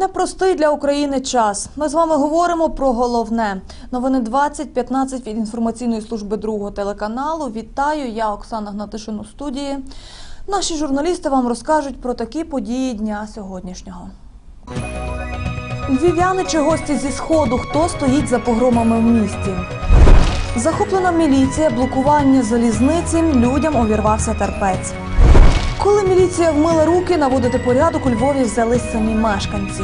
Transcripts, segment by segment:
Непростий для України час. Ми з вами говоримо про головне. Новини 20.15 від інформаційної служби другого телеканалу. Вітаю, я Оксана Гнатишин у студії. Наші журналісти вам розкажуть про такі події дня сьогоднішнього. Львів'яни чи гості зі сходу, хто стоїть за погромами в місті. Захоплена міліція, блокування залізниці, людям увірвався терпець. Коли міліція вмила руки, наводити порядок у Львові взялись самі мешканці.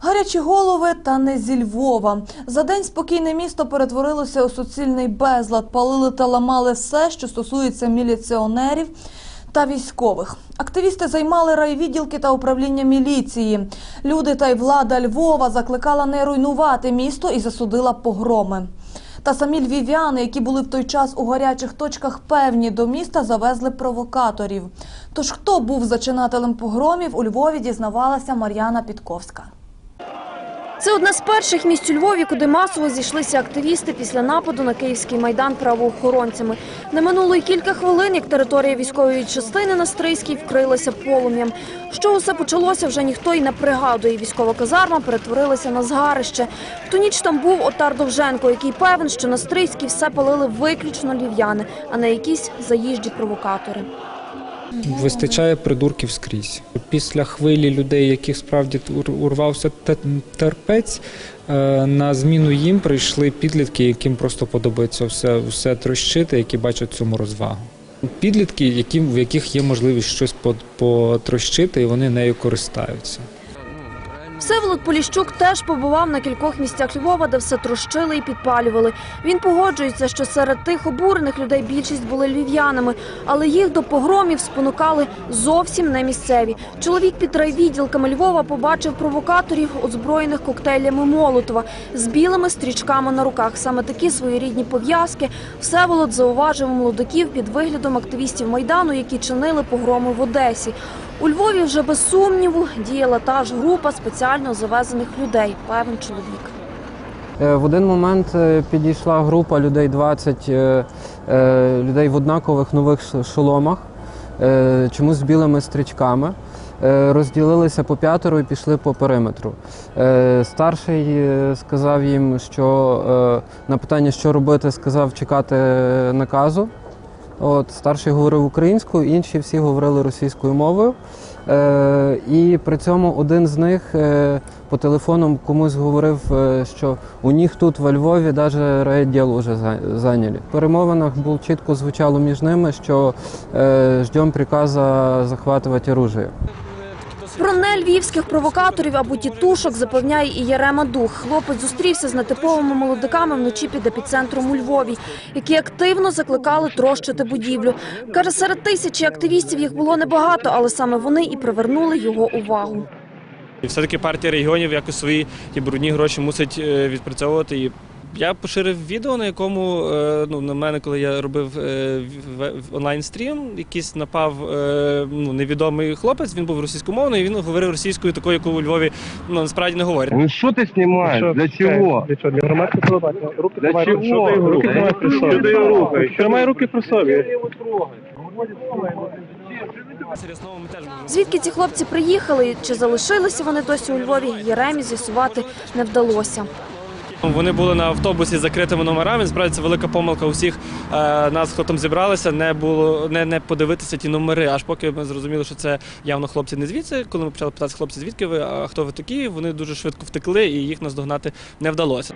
Гарячі голови та не зі Львова. За день спокійне місто перетворилося у суцільний безлад, палили та ламали все, що стосується міліціонерів та військових. Активісти займали райвідділки та управління міліції. Люди та й влада Львова закликала не руйнувати місто і засудила погроми. Та самі львів'яни, які були в той час у гарячих точках певні до міста, завезли провокаторів. Тож хто був зачинателем погромів, у Львові дізнавалася Мар'яна Підковська. Це одне з перших місць у Львові, куди масово зійшлися активісти після нападу на київський майдан правоохоронцями. Не минуло й кілька хвилин, як територія військової частини на Стрийській вкрилася полум'ям. Що усе почалося, вже ніхто й не пригадує. Військова казарма перетворилася на згарище. В ту ніч там був Отар Довженко, який певен, що на Стрийській все палили виключно львів'яни, а не якісь заїжджі провокатори. Вистачає придурків скрізь. Після хвилі людей, яких справді ур- урвався те- терпець, е, на зміну їм прийшли підлітки, яким просто подобається все, все трощити, які бачать цьому розвагу. Підлітки, які, в яких є можливість щось по- потрощити, і вони нею користаються. Всеволод Поліщук теж побував на кількох місцях Львова, де все трощили і підпалювали. Він погоджується, що серед тих обурених людей більшість були львів'янами, але їх до погромів спонукали зовсім не місцеві. Чоловік під райвідділками Львова побачив провокаторів, озброєних коктейлями Молотова з білими стрічками на руках. Саме такі своєрідні пов'язки Всеволод зауважив молодиків під виглядом активістів майдану, які чинили погроми в Одесі. У Львові вже без сумніву діяла та ж група спеціально завезених людей, певен чоловік. Е, В один момент е, підійшла група людей 20 е, людей в однакових нових шоломах, чомусь з білими стрічками. Розділилися по п'ятеро і пішли по периметру. Старший сказав їм, що на питання, що робити, сказав чекати наказу. От, старший говорив українською, інші всі говорили російською мовою. Е, і при цьому один з них е, по телефону комусь говорив, е, що у них тут во Львові навіть райділ вже зайняли. В перемовинах було чітко звучало між ними, що е, ждемо приказу захватувати оружие. Про нельвівських провокаторів або тітушок запевняє і Єрема Дух. Хлопець зустрівся з нетиповими молодиками вночі під епіцентром у Львові, які активно закликали трощити будівлю. Каже, серед тисячі активістів їх було небагато, але саме вони і привернули його увагу. І все-таки партія регіонів якось свої ті брудні гроші мусить е, відпрацьовувати. І я поширив відео, на якому е, ну, на мене, коли я робив е, в- в- онлайн-стрім, якийсь напав е, ну, невідомий хлопець, він був російськомовний, і він говорив російською, такою, яку у Львові ну, насправді не говорять. Ну что ты снимаешь? Для чого? Для громадського телебачення. Руки Для чого? Руки тримай при собі? Що ти? Тримай руки при собі. Звідки ці хлопці приїхали, чи залишилися вони досі у Львові, Єремі з'ясувати не вдалося. Вони були на автобусі з закритими номерами. Справді це велика помилка усіх е, нас, хто там зібралися, не було не, не подивитися ті номери. Аж поки ми зрозуміли, що це явно хлопці не звідси. Коли ми почали питати хлопці, звідки ви, а хто ви такі, вони дуже швидко втекли і їх наздогнати не вдалося.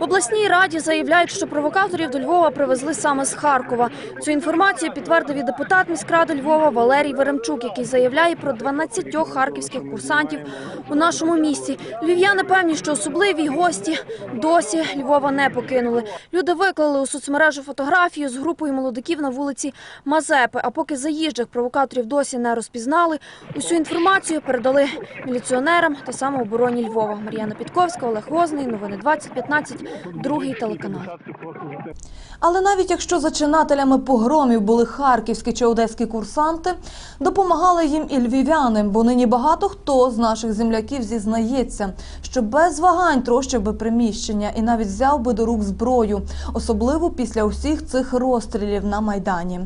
В обласній раді заявляють, що провокаторів до Львова привезли саме з Харкова. Цю інформацію підтвердив і депутат міськради Львова Валерій Веремчук, який заявляє про 12 харківських курсантів у нашому місті. Львів'яни певні, що особливі гості досі Львова не покинули. Люди виклали у соцмережу фотографію з групою молодиків на вулиці Мазепи. А поки заїжджих провокаторів досі не розпізнали, усю інформацію передали міліціонерам та самообороні Львова. Мар'яна Підковська, Олег Возний, новини 2015, другий телеканал. Але навіть якщо зачинателями погромів були харківські чи одеські курсанти, допомагали їм і львів'яни, бо нині багато хто з наших земляків зізнається, що без вагань трощив би приміщення і навіть взяв би до рук зброю, особливо після усіх цих розстрілів на майдані.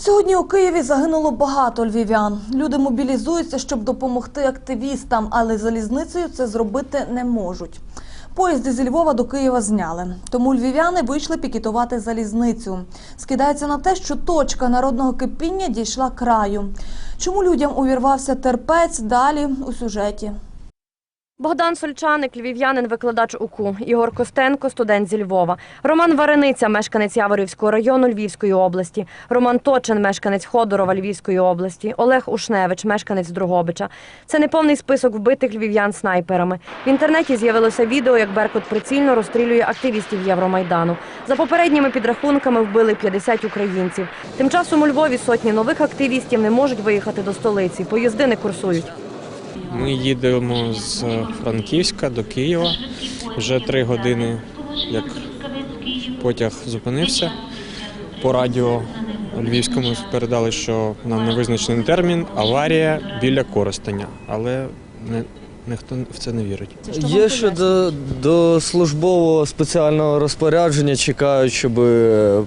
Сьогодні у Києві загинуло багато львів'ян. Люди мобілізуються, щоб допомогти активістам, але залізницею це зробити не можуть. Поїзди зі Львова до Києва зняли, тому львів'яни вийшли пікетувати залізницю. Скидається на те, що точка народного кипіння дійшла краю. Чому людям увірвався терпець? Далі у сюжеті. Богдан Сольчаник, львів'янин, викладач УКУ. Ігор Костенко, студент зі Львова. Роман Варениця, мешканець Яворівського району Львівської області. Роман Точин, мешканець Ходорова Львівської області. Олег Ушневич, мешканець Дрогобича. Це неповний список вбитих львів'ян снайперами. В інтернеті з'явилося відео, як Беркут прицільно розстрілює активістів Євромайдану. За попередніми підрахунками вбили 50 українців. Тим часом у Львові сотні нових активістів не можуть виїхати до столиці. Поїзди не курсують. Ми їдемо з Франківська до Києва. Вже три години, як потяг зупинився. По радіо львівському передали, що нам не визначений термін аварія біля Коростеня. Але не, ніхто в це не вірить. Є ще до, до службового спеціального розпорядження чекають, щоб е,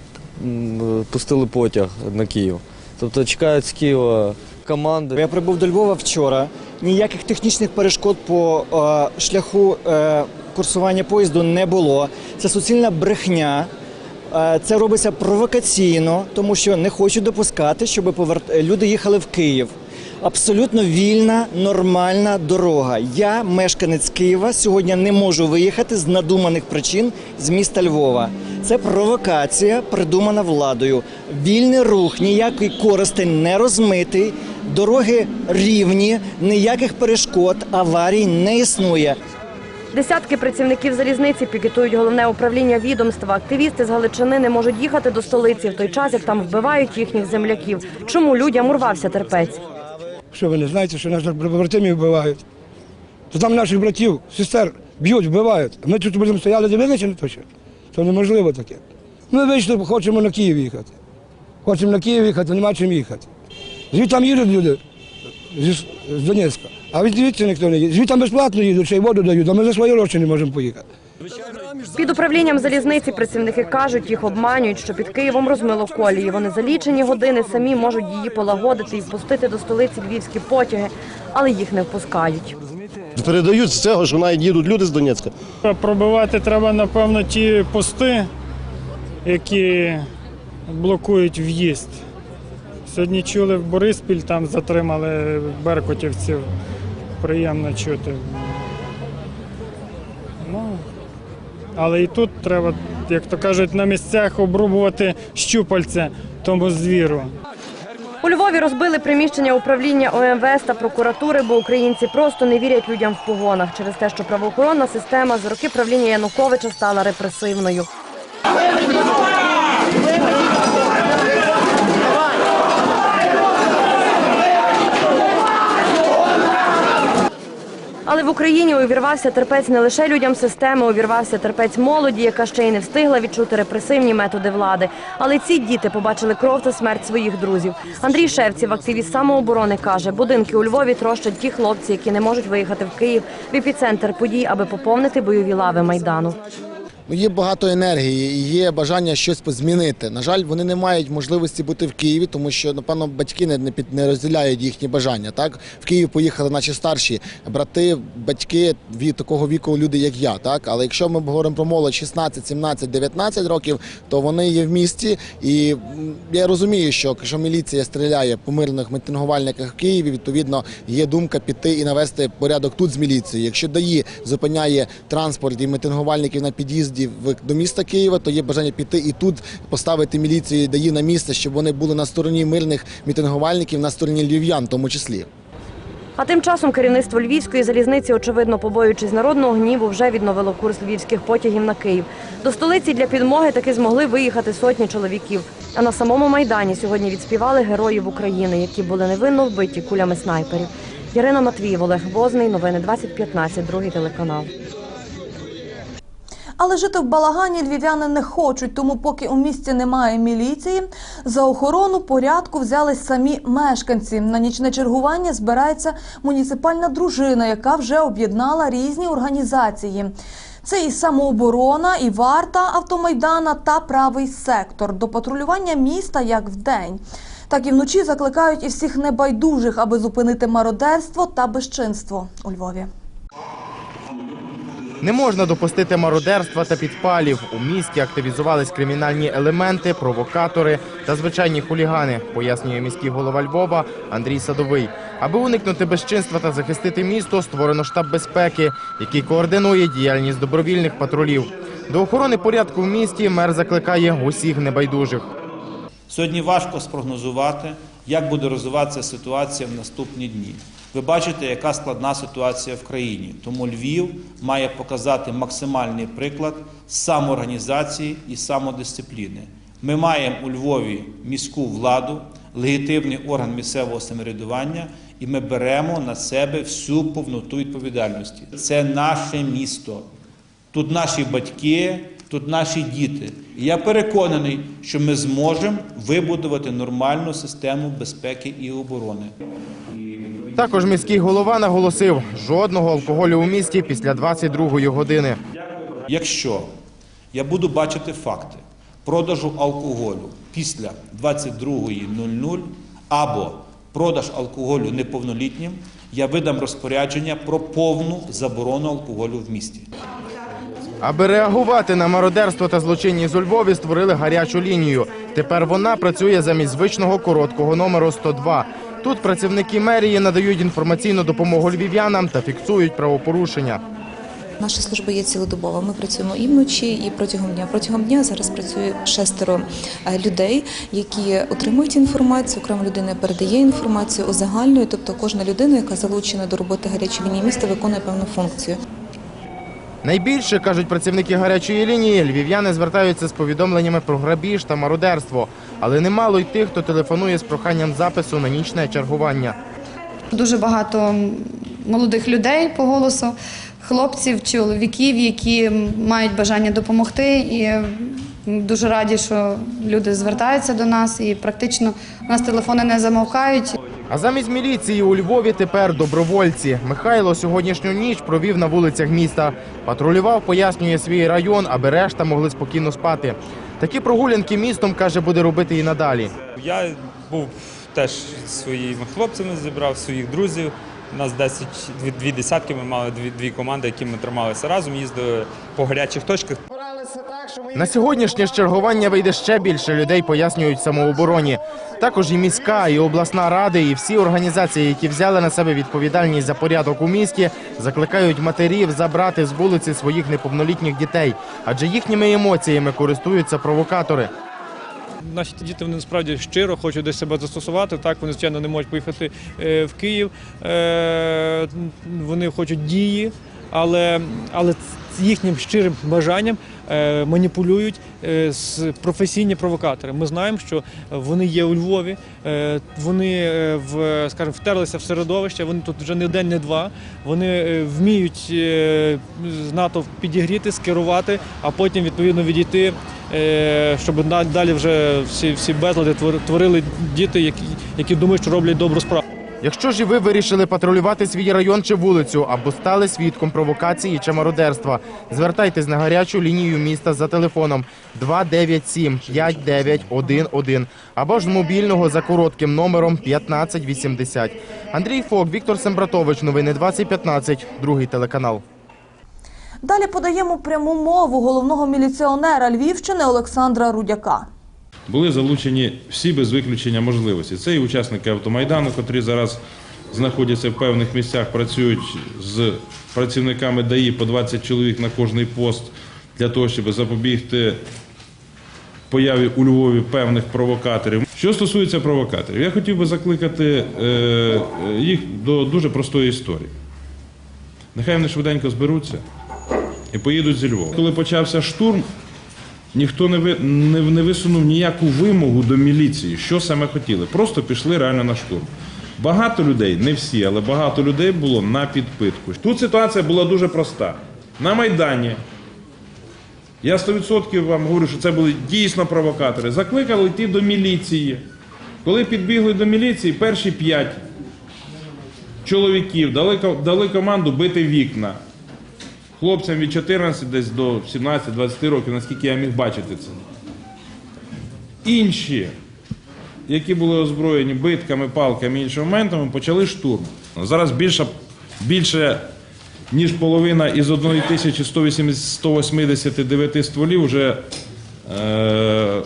пустили потяг на Київ. Тобто чекають з Києва команди. Я прибув до Львова вчора. Ніяких технічних перешкод по е, шляху е, курсування поїзду не було. Це суцільна брехня. Е, це робиться провокаційно, тому що не хочуть допускати, щоб люди їхали в Київ. Абсолютно вільна, нормальна дорога. Я, мешканець Києва, сьогодні не можу виїхати з надуманих причин з міста Львова. Це провокація, придумана владою. Вільний рух, ніякий коростень не розмитий, дороги рівні, ніяких перешкод, аварій не існує. Десятки працівників залізниці пікетують головне управління відомства. Активісти з Галичини не можуть їхати до столиці в той час, як там вбивають їхніх земляків. Чому людям урвався терпець? Що ви не знаєте, що наших побратимів вбивають? То там наших братів, сестер б'ють, вбивають. А Ми тут будемо стояли дивитися на то що? Це неможливо таке. Ми вийшли, хочемо на Київ їхати. Хочемо на Київ їхати, нема чим їхати. Звідти там їдуть люди з Донецька. А від звідси ніхто не їде. Звідти там безплатно їдуть, ще й воду дають, а ми за свої гроші не можемо поїхати. Під управлінням залізниці працівники кажуть, їх обманюють, що під Києвом розмило колії. Вони за лічені години самі можуть її полагодити і впустити до столиці львівські потяги, але їх не впускають. Передають з цього, що навіть їдуть люди з Донецька. Пробивати треба, напевно, ті пости, які блокують в'їзд. Сьогодні чули в Бориспіль, там затримали беркутівців. Приємно чути. Ну, але і тут треба, як то кажуть, на місцях обрубувати щупальця тому звіру. У Львові розбили приміщення управління ОМВС та прокуратури, бо українці просто не вірять людям в погонах через те, що правоохоронна система з роки правління Януковича стала репресивною. Але в Україні увірвався терпець не лише людям системи, увірвався терпець молоді, яка ще й не встигла відчути репресивні методи влади. Але ці діти побачили кров та смерть своїх друзів. Андрій Шевців, активіст самооборони, каже, будинки у Львові трощать ті хлопці, які не можуть виїхати в Київ в епіцентр подій, аби поповнити бойові лави майдану. Ну, Є багато енергії є бажання щось змінити. На жаль, вони не мають можливості бути в Києві, тому що напевно батьки не, не, не розділяють їхні бажання. Так в Київ поїхали наші старші брати, батьки від такого віку люди, як я. Так, але якщо ми говоримо про молодь 16, 17, 19 років, то вони є в місті. І я розумію, що якщо міліція стріляє по мирних мітингувальниках в Києві, відповідно є думка піти і навести порядок тут з міліцією. Якщо ДАІ зупиняє транспорт і мітингувальників на під'їзді в- до міста Києва, то є бажання піти і тут поставити міліцію ДАІ на місце, щоб вони були на стороні мирних мітингувальників, на стороні львів'ян, в тому числі. А тим часом керівництво львівської залізниці, очевидно, побоюючись народного гніву, вже відновило курс львівських потягів на Київ. До столиці для підмоги таки змогли виїхати сотні чоловіків. А на самому майдані сьогодні відспівали героїв України, які були невинно вбиті кулями снайперів. Ярина Матвіїв, Олег Возний, новини 2015, другий телеканал. Але жити в балагані львів'яни не хочуть, тому поки у місті немає міліції, за охорону порядку взялись самі мешканці. На нічне чергування збирається муніципальна дружина, яка вже об'єднала різні організації. Це і самооборона, і варта автомайдана та правий сектор до патрулювання міста як вдень. Так і вночі закликають і всіх небайдужих, аби зупинити мародерство та безчинство у Львові. Не можна допустити мародерства та підпалів. У місті активізувались кримінальні елементи, провокатори та звичайні хулігани, пояснює міський голова Львова Андрій Садовий. Аби уникнути безчинства та захистити місто, створено штаб безпеки, який координує діяльність добровільних патрулів. До охорони порядку в місті мер закликає усіх небайдужих. Сьогодні важко спрогнозувати, як буде розвиватися ситуація в наступні дні. Ви бачите, яка складна ситуація в країні. Тому Львів має показати максимальний приклад самоорганізації і самодисципліни. Ми маємо у Львові міську владу, легітимний орган місцевого самоврядування, і ми беремо на себе всю повноту відповідальності. Це наше місто. Тут наші батьки, тут наші діти. І я переконаний, що ми зможемо вибудувати нормальну систему безпеки і оборони. Також міський голова наголосив, жодного алкоголю у місті після 22-ї години. Якщо я буду бачити факти продажу алкоголю після 22.00 або продаж алкоголю неповнолітнім, я видам розпорядження про повну заборону алкоголю в місті. Аби реагувати на мародерство та злочинність у Львові, створили гарячу лінію. Тепер вона працює замість звичного короткого номеру 102. Тут працівники мерії надають інформаційну допомогу львів'янам та фіксують правопорушення. Наша служба є цілодобова. Ми працюємо і вночі, і протягом дня. Протягом дня зараз працює шестеро е, людей, які отримують інформацію. Окрема людина передає інформацію, узагальнює. Тобто кожна людина, яка залучена до роботи гарячої лінії міста, виконує певну функцію. Найбільше, кажуть працівники гарячої лінії, львів'яни звертаються з повідомленнями про грабіж та мародерство. Але немало й тих, хто телефонує з проханням запису на нічне чергування. Дуже багато молодих людей по голосу, хлопців, чоловіків, які мають бажання допомогти. І дуже раді, що люди звертаються до нас, і практично у нас телефони не замовкають. А замість міліції у Львові тепер добровольці. Михайло сьогоднішню ніч провів на вулицях міста. Патрулював, пояснює свій район, аби решта могли спокійно спати. Такі прогулянки містом, каже, буде робити і надалі. Я був теж своїми хлопцями, зібрав своїх друзів. У нас 10, дві, дві десятки, ми мали дві, дві команди, які ми трималися разом, їздили по гарячих точках. На сьогоднішнє чергування вийде ще більше людей, пояснюють самообороні. Також і міська, і обласна ради, і всі організації, які взяли на себе відповідальність за порядок у місті, закликають матерів забрати з вулиці своїх неповнолітніх дітей, адже їхніми емоціями користуються провокатори. Наші діти вони насправді щиро хочуть десь себе застосувати. Так вони звичайно не можуть поїхати е, в Київ. Е, Вони хочуть дії, але, але їхнім щирим бажанням е, маніпулюють е, з професійні провокатори. Ми знаємо, що вони є у Львові. е, Вони в скажімо, втерлися в середовище. Вони тут вже не день, не два. Вони вміють е, НАТО підігріти, скерувати, а потім відповідно відійти. Щоб далі вже всі, всі безлади твор- творили діти, які, які думають, що роблять добру справу. Якщо ж і ви вирішили патрулювати свій район чи вулицю або стали свідком провокації чи мародерства, звертайтесь на гарячу лінію міста за телефоном 297 5911 або ж з мобільного за коротким номером 1580. Андрій Фок, Віктор Сембратович, новини 2015, другий телеканал. Далі подаємо пряму мову головного міліціонера Львівщини Олександра Рудяка. Були залучені всі без виключення можливості. Це і учасники автомайдану, котрі зараз знаходяться в певних місцях, працюють з працівниками ДАІ по 20 чоловік на кожний пост для того, щоб запобігти появі у Львові певних провокаторів. Що стосується провокаторів, я хотів би закликати е, їх до дуже простої історії. Нехай вони швиденько зберуться і поїдуть зі Львова. Коли почався штурм, ніхто не, ви, не, не висунув ніяку вимогу до міліції, що саме хотіли. Просто пішли реально на штурм. Багато людей, не всі, але багато людей було на підпитку. Тут ситуація була дуже проста. На Майдані я 100% вам говорю, що це були дійсно провокатори. Закликали йти до міліції. Коли підбігли до міліції, перші п'ять чоловіків дали, дали команду бити вікна. Хлопцям від 14 десь до 17-20 років, наскільки я міг бачити це. Інші які були озброєні битками, палками і іншими моментами, почали штурм. Зараз більше, більше ніж половина із 1189 стволів вже е,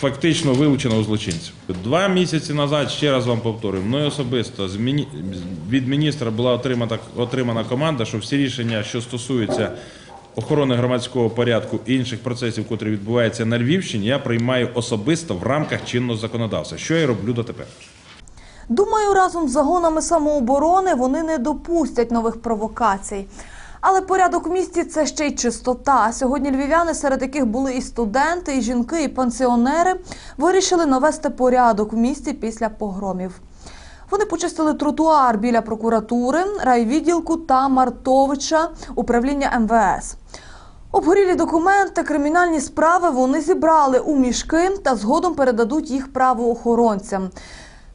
фактично вилучено у злочинців. Два місяці назад, ще раз вам повторюю, мною особисто від міністра була отримана, отримана команда, що всі рішення, що стосуються охорони громадського порядку і інших процесів, котрі відбуваються на Львівщині, я приймаю особисто в рамках чинного законодавства, що я роблю дотепер. Думаю, разом з загонами самооборони вони не допустять нових провокацій. Але порядок в місті це ще й чистота. Сьогодні львів'яни, серед яких були і студенти, і жінки, і пенсіонери, вирішили навести порядок в місті після погромів. Вони почистили тротуар біля прокуратури, райвідділку та Мартовича управління МВС. Обгорілі документи, кримінальні справи вони зібрали у мішки та згодом передадуть їх правоохоронцям.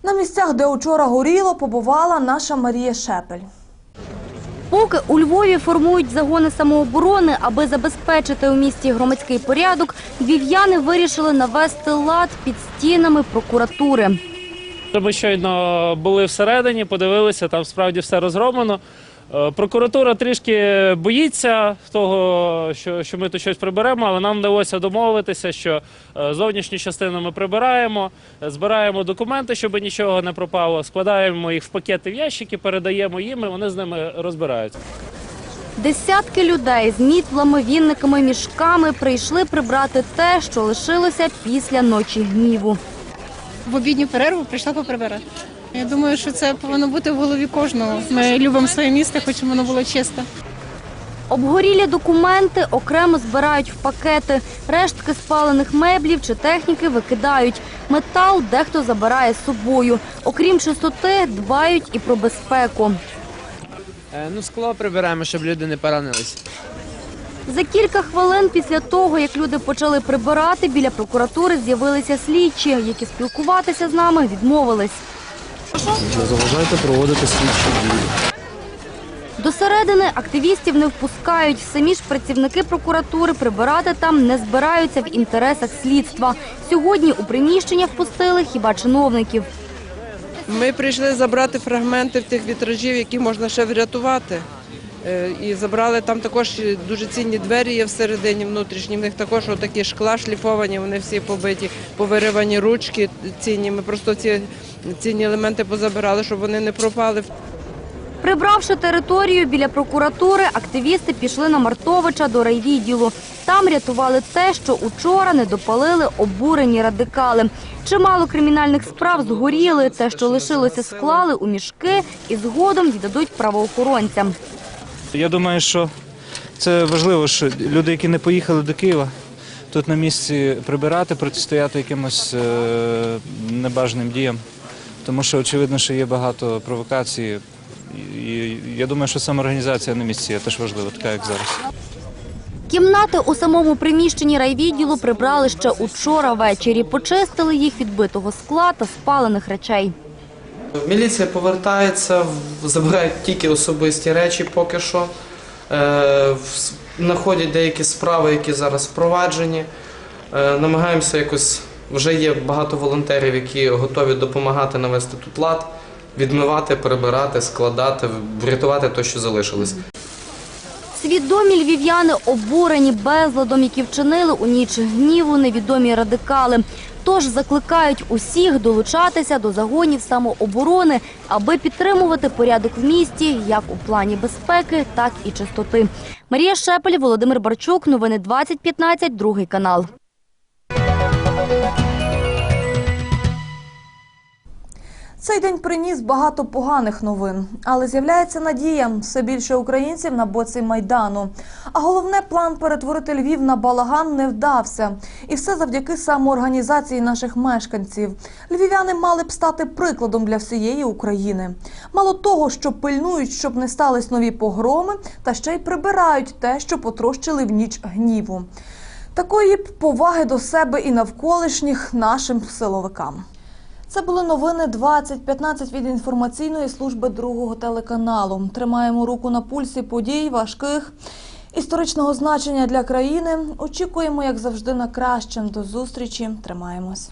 На місцях, де учора горіло, побувала наша Марія Шепель. Поки у Львові формують загони самооборони, аби забезпечити у місті громадський порядок, львів'яни вирішили навести лад під стінами прокуратури. Ми щойно були всередині, подивилися, там справді все розроблено. Е, Прокуратура трішки боїться того, що, що ми тут щось приберемо, але нам вдалося домовитися, що е, зовнішню частину ми прибираємо, збираємо документи, щоб нічого не пропало, складаємо їх в пакети в ящики, передаємо їм, і вони з ними розбираються. Десятки людей з мітлами, вінниками, мішками прийшли прибрати те, що лишилося після ночі гніву. в обідню перерву прийшла поприбирати. Я думаю, що це повинно бути в голові кожного. Ми любимо своє місто, хочемо воно було чисте. Обгорілі документи окремо збирають в пакети. Рештки спалених меблів чи техніки викидають. Метал дехто забирає з собою. Окрім чистоти, дбають і про безпеку. Ну, скло прибираємо, щоб люди не поранились. За кілька хвилин після того, як люди почали прибирати, біля прокуратури з'явилися слідчі, які спілкуватися з нами відмовились. Не заважайте проводити слідчі дії. До середини активістів не впускають. Самі ж працівники прокуратури прибирати там не збираються в інтересах слідства. Сьогодні у приміщення впустили хіба чиновників. Ми прийшли забрати фрагменти в тих вітражів, які можна ще врятувати. Е, І забрали там також дуже цінні двері є всередині внутрішні. В них також отакі шкла шліфовані, вони всі побиті, повиривані ручки цінні. Ми просто ці цінні елементи позабирали, щоб вони не пропали. Прибравши територію біля прокуратури, активісти пішли на Мартовича до райвідділу. Там рятували те, що учора не допалили обурені радикали. Чимало кримінальних справ згоріли. Те, що лишилося, склали у мішки і згодом віддадуть правоохоронцям. Я думаю, що це важливо, що люди, які не поїхали до Києва, тут на місці прибирати, протистояти якимось е, небажаним діям. Тому що очевидно, що є багато провокацій. І я думаю, що самоорганізація на місці є теж важлива, така як зараз. Кімнати у самому приміщенні райвідділу прибрали ще учора ввечері. Почистили їх від битого скла та спалених речей. Міліція повертається, забирають тільки особисті речі поки що. Е, Знаходять деякі справи, які зараз впроваджені. Е, Намагаємося якось. Вже є багато волонтерів, які готові допомагати навести тут лад, відмивати, прибирати, складати, врятувати те, що залишилось. Свідомі львів'яни обурені безладом, які вчинили у ніч гніву невідомі радикали. Тож закликають усіх долучатися до загонів самооборони, аби підтримувати порядок в місті як у плані безпеки, так і чистоти. Марія Шепель, Володимир Барчук. Новини 2015, другий канал. Цей день приніс багато поганих новин, але з'являється надія все більше українців на боці майдану. А головне, план перетворити Львів на балаган не вдався, і все завдяки самоорганізації наших мешканців. Львів'яни мали б стати прикладом для всієї України. Мало того, що пильнують, щоб не стались нові погроми, та ще й прибирають те, що потрощили в ніч гніву. Такої б поваги до себе і навколишніх нашим силовикам. Це були новини 2015 від інформаційної служби другого телеканалу. Тримаємо руку на пульсі подій важких історичного значення для країни. Очікуємо, як завжди, на кращим. До зустрічі. Тримаємось.